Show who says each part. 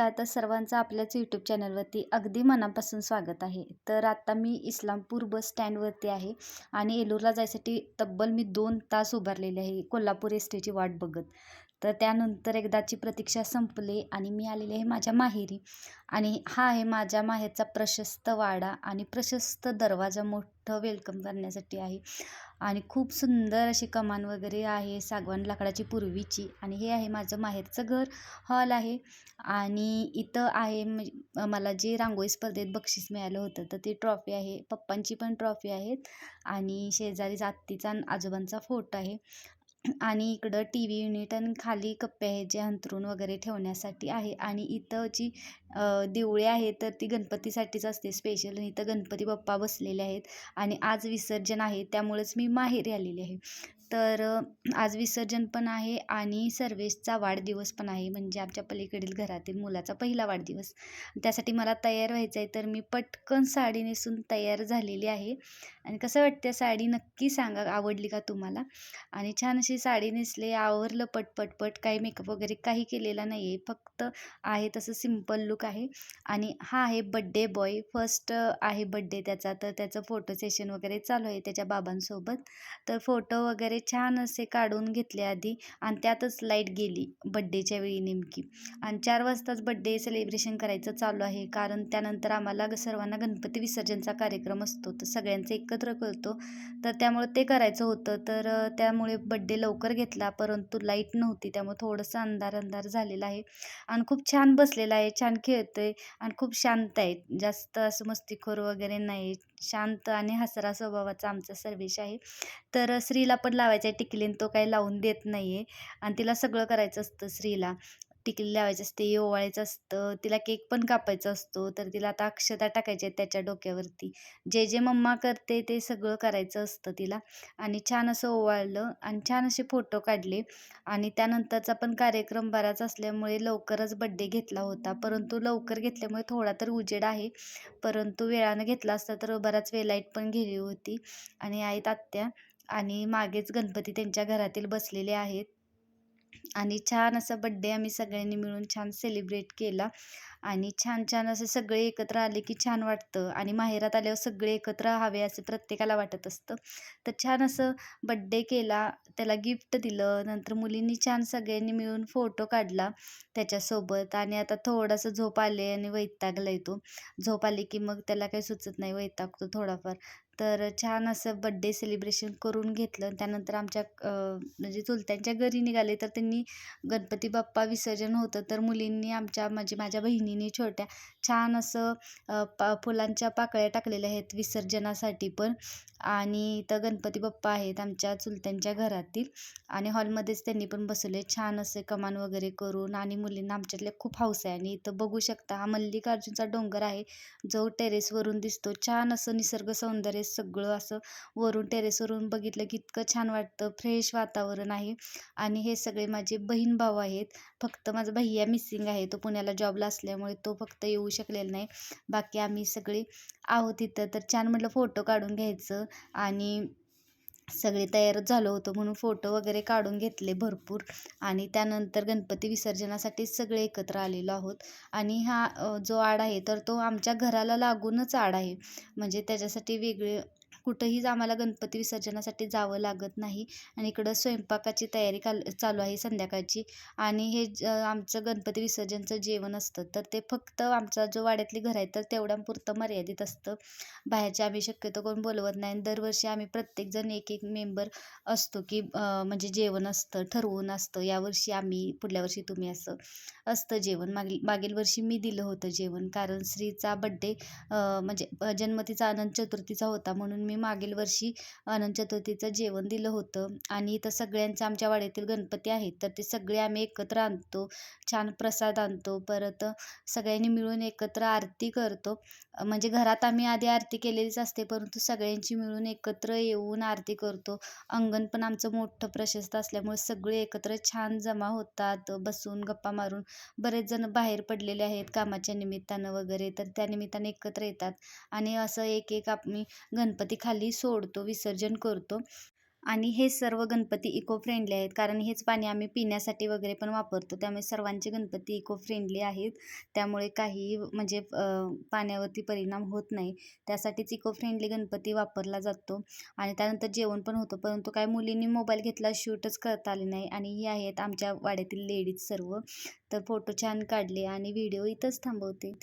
Speaker 1: नमस्कार तर सर्वांचं आपल्याच यूट्यूब चॅनलवरती अगदी मनापासून स्वागत आहे. तर आता मी इस्लामपूर बस स्टँडवरती आहे आणि एलूरला जायसाठी तब्बल मी दोन तास उभारलेले आहे. कोल्हापूर एस टीची वाट बघत. तर त्यानंतर एकदाची प्रतीक्षा संपली आणि मी आलेले आहे माझ्या माहेरी. आणि हा आहे माझ्या माहेरचा प्रशस्त वाडा आणि प्रशस्त दरवाजा मोठं वेलकम करण्यासाठी आहे. आणि खूप सुंदर अशी कमान वगैरे आहे सागवान लाकडाची पूर्वीची. आणि हे आहे माझं माहेरचं घर हॉल आहे. आणि इथं आहे म्हणजे मला जे रांगोळी स्पर्धेत बक्षीस मिळालं होतं तर ती ट्रॉफी आहे. पप्पांची पण ट्रॉफी आहेत. आणि शेजारी आत्तीचा आजोबांचा फोटो आहे. आणि इकडं टी व्ही युनिट आणि खाली कप्पे आहेत जे अंथरूण वगैरे ठेवण्यासाठी आहे. आणि इथं जी देवळे आहे तर ती गणपतीसाठीच असते स्पेशल आणि इथं गणपती बाप्पा बसलेले आहेत. आणि आज विसर्जन आहे त्यामुळेच मी माहेरी आलेली आहे. तर आज विसर्जन पण आहे आणि सर्वेशचा वाढदिवस पण आहे. म्हणजे आमच्या पलीकडील घरातील मुलाचा पहिला वाढदिवस. त्यासाठी मला तयार व्हायचं आहे तर मी पटकन साडी नेसून तयार झालेली आहे. आणि कसं वाटतं साडी नक्की सांगा आवडली का तुम्हाला? आणि छान अशी साडी नेसले आवरलं पटपट पट काही मेकअप वगैरे काही केलेला नाही आहे फक्त आहे तसं सिंपल लुक आहे. आणि हा आहे बड्डे बॉय फर्स्ट आहे बड्डे त्याचा. तर त्याचं फोटो सेशन वगैरे चालू आहे त्याच्या बाबांसोबत. तर फोटो वगैरे छान असे काढून घेतले आधी आणि त्यातच लाइट गेली बड्डेच्या वेळी नेमकी. आणि चार वाजताच बड्डे सेलिब्रेशन करायचं चालू आहे. कारण त्यानंतर आम्हाला सर्वांना गणपती विसर्जनचा कार्यक्रम असतो. तर सगळ्यांचं एकत्र करतो. तर त्यामुळे ते करायचं होतं. तर त्यामुळे बड्डे लवकर घेतला. परंतु लाइट नव्हती. त्यामुळे थोडंसं अंधार अंधार झालेला आहे. आणि खूप छान बसलेला आहे. छान खेळतोय. आणि खूप शांत आहे. जास्त असं मस्तीखोर वगैरे नाही शांत आणि हसरा स्वभावाचा आमचा सर्वेश आहे. तर स्त्रीला पण लावायचा आहे टिकलीन तो काही लावून देत नाही आहे आणि तिला सगळं करायचं असतं स्त्रीला. टिकली लावायची असते ओवाळायचं असतं तिला केक पण कापायचा असतो तर तिला आता अक्षता टाकायच्या आहेत त्याच्या डोक्यावरती. जे जे मम्मा करते ते सगळं करायचं असतं तिला. आणि छान असं ओवाळलं आणि छान असे फोटो काढले. आणि त्यानंतरचा पण कार्यक्रम बराच असल्यामुळे लवकरच बड्डे घेतला होता. परंतु लवकर घेतल्यामुळे थोडा तर उजेड आहे. परंतु वेळानं घेतला असता तर बराच वेळ लाइट पण गेली होती. आणि आहेत आत्या आणि मागेच गणपती त्यांच्या घरातील बसलेले आहेत. आणि छान असा बड्डे आम्ही सगळ्यांनी मिळून छान सेलिब्रेट केला. आणि छान छान असे सगळे एकत्र आले की छान वाटतं. आणि माहेरात आल्यावर सगळे एकत्र हवे असं प्रत्येकाला वाटत असतं. तर छान असं बड्डे केला. त्याला गिफ्ट दिलं. नंतर मुलींनी छान सगळ्यांनी मिळून फोटो काढला त्याच्यासोबत. आणि आता थोडंसं झोप आले आणि वैतागला येतो झोप आली की मग त्याला काही सुचत नाही. वैतागतो थोडाफार. तर छान असं बड्डे सेलिब्रेशन करून घेतलं. त्यानंतर आमच्या म्हणजे चुलत्यांच्या घरी निघाले. तर त्यांनी गणपती बाप्पा विसर्जन होतं. तर मुलींनी आमच्या म्हणजे माझ्या बहिणीने छोट्या छान असं पा फुलांच्या पाकळ्या टाकलेल्या आहेत विसर्जनासाठी पण. आणि इथं गणपती बाप्पा आहेत आमच्या चुलत्यांच्या घरातील. आणि हॉलमध्येच त्यांनी पण बसवले छान असे कमान वगैरे करून. आणि मुलींना आमच्यातल्या खूप हौस आहे. आणि इथं बघू शकता हा मल्लिकार्जुनचा डोंगर आहे. जो टेरेसवरून दिसतो. छान असं निसर्ग सौंदर्य सगळं असं वरून टेरेसवरून बघितलं की इतकं छान वाटतं. फ्रेश वातावरण आहे. आणि हे सगळे माझे बहीण भाऊ आहेत. फक्त माझा भैया मिसिंग आहे. तो पुण्याला जॉबला असल्यामुळे तो फक्त येऊ शकलेला नाही. बाकी आम्ही सगळे आहोत इथं. तर छान म्हटलं फोटो काढून घ्यायचं. आणि सगळे तयारच झालो होतो म्हणून फोटो वगैरे काढून घेतले भरपूर. आणि त्यानंतर गणपती विसर्जनासाठी सगळे एकत्र आलेलो आहोत. आणि हा जो आड आहे तर तो आमच्या घराला लागूनच आड आहे. म्हणजे त्याच्यासाठी वेगळे कुठंही आम्हाला गणपती विसर्जनासाठी जावं लागत नाही. आणि इकडं स्वयंपाकाची तयारी काल चालू आहे संध्याकाळची. आणि हे ज आमचं गणपती विसर्जनचं जेवण असतं. तर ते फक्त आमचा जो वाड्यातली घर आहे तर तेवढ्यापुरतं मर्यादित असतं. बाहेरचे आम्ही शक्यतो कोण बोलवत नाही. आणि दरवर्षी आम्ही प्रत्येकजण एक एक मेंबर असतो की म्हणजे जेवण असतं ठरवून असतं. यावर्षी आम्ही पुढल्या वर्षी तुम्ही असं असतं जेवण. मागील मागील वर्षी मी दिलं होतं जेवण. कारण स्त्रीचा बड्डे म्हणजे जन्मतीचा अनंत चतुर्थीचा होता म्हणून मी मागील वर्षी अनंत चतुर्थीचं जेवण दिलं होतं. आणि इथं सगळ्यांचं आमच्या वाड्यातील गणपती आहेत. तर ते सगळे आम्ही एकत्र आणतो. छान प्रसाद आणतो. परत सगळ्यांनी मिळून एकत्र आरती करतो. म्हणजे घरात आम्ही आधी आरती केलेलीच असते. परंतु सगळ्यांची मिळून एकत्र येऊन आरती करतो. अंगण पण आमचं मोठं प्रशस्त असल्यामुळे सगळे एकत्र छान जमा होतात. बसून गप्पा मारून बरेच जण बाहेर पडलेले आहेत कामाच्या निमित्तानं वगैरे. तर त्या निमित्ताने एकत्र येतात. आणि असं एक एक आम्ही गणपती खाली सोडतो विसर्जन करतो. आणि हे सर्व गणपती इको फ्रेंडली आहेत. कारण हेच पाणी आम्ही पिण्यासाठी वगैरे पण वापरतो. त्यामुळे सर्वांचे गणपती इको फ्रेंडली आहेत. त्यामुळे काहीही म्हणजे पाण्यावरती परिणाम होत नाही. त्यासाठीच इको फ्रेंडली गणपती वापरला जातो. आणि त्यानंतर जेवण पण होतं. परंतु काय मुलींनी मोबाईल घेतला शूटच करता आले नाही. आणि ही आहेत आमच्या वाड्यातील लेडीज सर्व. तर फोटो छान काढले आणि व्हिडिओ इथंच थांबवते.